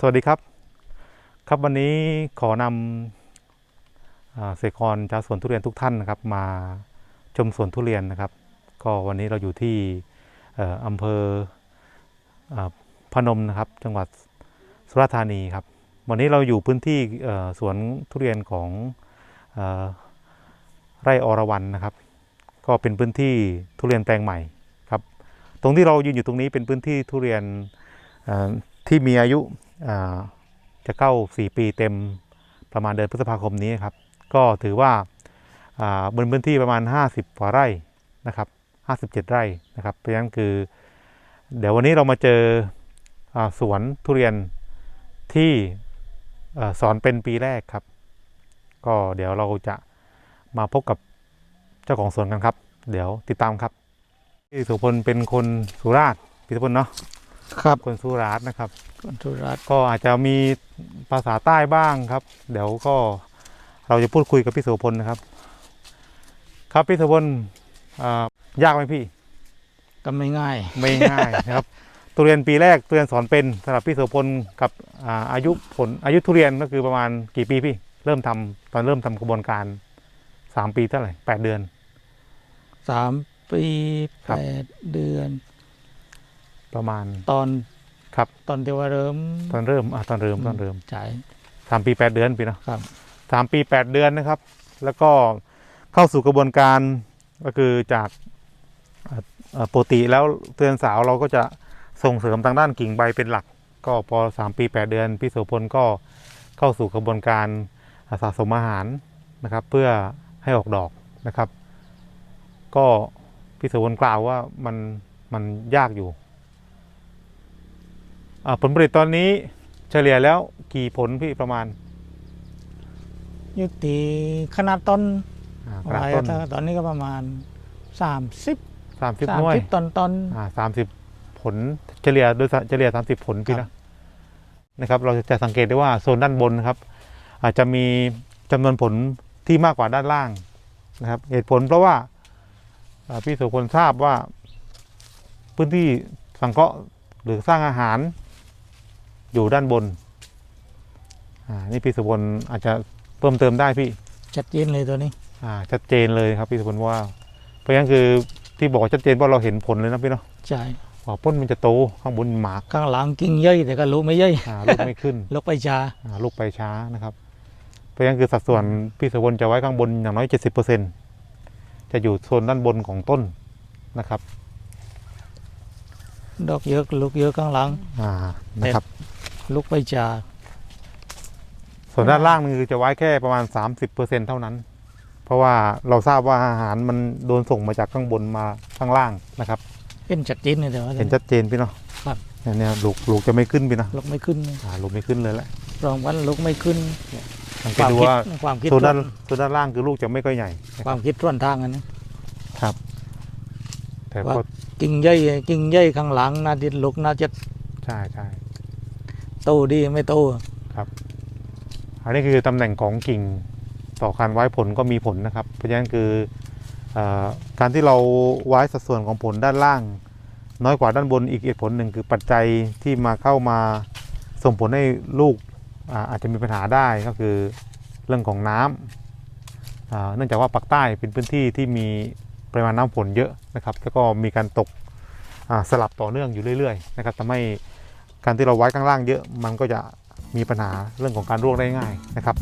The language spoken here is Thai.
สวัสดีครับ ครับวันนี้ขอนำอ่าเกษตรกรชาวสวนทุเรียนทุกท่านนะครับ มาชมสวนทุเรียนนะครับ ก็วันนี้เราอยู่ที่อำเภอพนมนะครับ จังหวัดสุราษฎร์ธานีครับ วันนี้เราอยู่พื้นที่สวนทุเรียนของอไร่อรวรรณนะครับ ก็เป็นพื้นที่ทุเรียนแปลงใหม่ครับ ตรงที่เรายืนอยู่ตรงนี้เป็นพื้นที่ทุเรียนที่มีอายุ จะเข้า 4 ปีเต็มประมาณเดือนพฤษภาคมนี้ครับ ก็ถือว่าอ่าบนพื้นที่ประมาณ 50กว่าไร่นะครับ57 ไร่นะครับ เพราะฉะนั้นคือ เดี๋ยววันนี้เรามาเจออาสวนทุเรียนที่เอ่อสอนเป็นปีแรกครับ ก็เดี๋ยวเราจะมาพบกับเจ้าของสวนกันครับ เดี๋ยวติดตามครับพี่สุพลเป็นคนสุราษฎร์พี่สุพลเนาะครับคนสุราษฎร์นะครับ คุณธุรัตน์ก็อาจจะมีภาษาใต้บ้างครับ เดี๋ยวก็เราจะพูดคุยกับพี่โสุพลนะครับ ครับพี่โสุพลอ่ายากไหมพี่ ก็ไม่ง่าย ไม่ง่ายนะครับ ทุเรียนปีแรกทุเรียนสอนเป็นสำหรับพี่โสุพลกับอ่าอายุผลอายุทุเรียนก็คือประมาณกี่ปีพี่ เริ่มทำตอนเริ่มทำกระบวนการสามปีเท่าไหร่แปดเดือน สามปีครัแปบ ดเดือน ประมาณ ตอน ครับ ตอนที่ว่าเริ่มตอนเริ่มอะตอนเริ่มตอนเริ่มใช่สามปีแปดเดือนพี่เนาะครับสามปีแปดเดือนนะครับ แล้วก็เข้าสู่กระบวนการก็คือจากเอ่อเอ่อปกติแล้วเตือนสาวเราก็จะส่งเสริมทางด้านกิ่งใบเป็นหลัก ก็พอสามปีแปดเดือนพี่โสพลก็เข้าสู่กระบวนการสะสมอาหารนะครับ เพื่อให้ออกดอกนะครับ ก็พี่โสพลกล่าวว่ามันมันยากอยู่อ่า ผลผลิตตอนนี้เฉลี่ยแล้วกี่ผลพี่ประมาณยุติขนาดต้นอ่าไว้ต้นตอนนี้ก็ประมาณสามสิบสามสิบสามหน่วยสิบต้นต้นอ่าสามสิบผลเฉลี่ยโดยเฉลี่ยสามสิบผลพี่ครันะบนะครับ เราจะสังเกตได้ว่าโซนด้านบนนะครับ อาจจะมีจำนวนผลที่มากกว่าด้านล่างนะครับ เหตุผลเพราะว่าอ่าพี่โสุคนทราบว่าพื้นที่สังเคราะห์หรือสร้างอาหาร อยู่ด้านบน อ่า นี่พี่โสุพลอาจจะเพิ่มเติมได้พี่ ชัดเจนเลยตัวนี้ อ่า ชัดเจนเลยครับพี่โสุพลว่า เพราะฉะนั้นคือที่บอกว่าชัดเจนเพราะเราเห็นผลเลยนะพี่เนาะใช่ ว่าต้นมันจะโตข้างบนหมากข้างหลังกิ่งเย่ยแต่ก็รู้ไม่เย่ยอ่าลูกไม่ขึ้นลกไปชาอ่าลูกไปช้านะครับ เพราะฉะนั้นคือสัดส่วนพี่สวรจะไว้ข้างบนอย่างน้อยเจ็ดสิบเปอร์เซ็นจะอยู่โซนด้านบนของต้นนะครับ ดอกเยอะลูกเยอะข้างหลัง อ่านะครับ ลูกไปชาส่วนด้านล่างนี่คือจะไว้แค่ประมาณสามสิบเปอร์เซ็นเท่านั้น เพราะว่าเราทราบว่าอาหารมันโดนส่งมาจากข้างบนมาข้างล่างนะครับเห็นชัดเจนเลยแต่ว่า เห็นชัดเจนพี่เนาะครับ เนี่ยเนี่ยลูกลูกจะไม่ขึ้นพี่นะลูกไม่ขึ้นอ่าลูกไม่ขึ้นเลยแหละรองวันลูกไม่ขึ้น สังเกคตวามดูคิดว่าความคิดโซนด้านร่วมโซนด้านล่างคือลูกจะไม่ค่อยใหญ่นะความคิดร่วนทางอันนี้แต่ว่า ก็กิ่งใหญ่กิ่งใหญ่ข้างหลังน่าจะลุกน่าจะใช่ใช่ โตดีไม่โตอันนี้คือตำแหน่งของกิ่งต่อการไว้ผลก็มีผลนะครับ เพราะฉะนั้นคือเออการที่เราไว้สัดส่วนของผลด้านล่าง น้อยกว่าด้านบนอีกเหตุผลหนึ่งคือปัจจัยที่มาเข้ามาส่งผลให้ลูกอาอาจจะมีปัญหาได้ก็คือเรื่องของน้ำอ่าเนื่องจากว่าปากใต้เป็นพื้นที่ที่มีปริมาณน้ำฝนเยอะนะครับ แล้วก็มีการตกอ่าสลับต่อเนื่องอยู่เรื่อยๆนะครับทำให้ การที่เราไว้ข้างล่างเยอะมันก็จะมีปัญหาเรื่องของการร่วงได้ง่ายนะครับ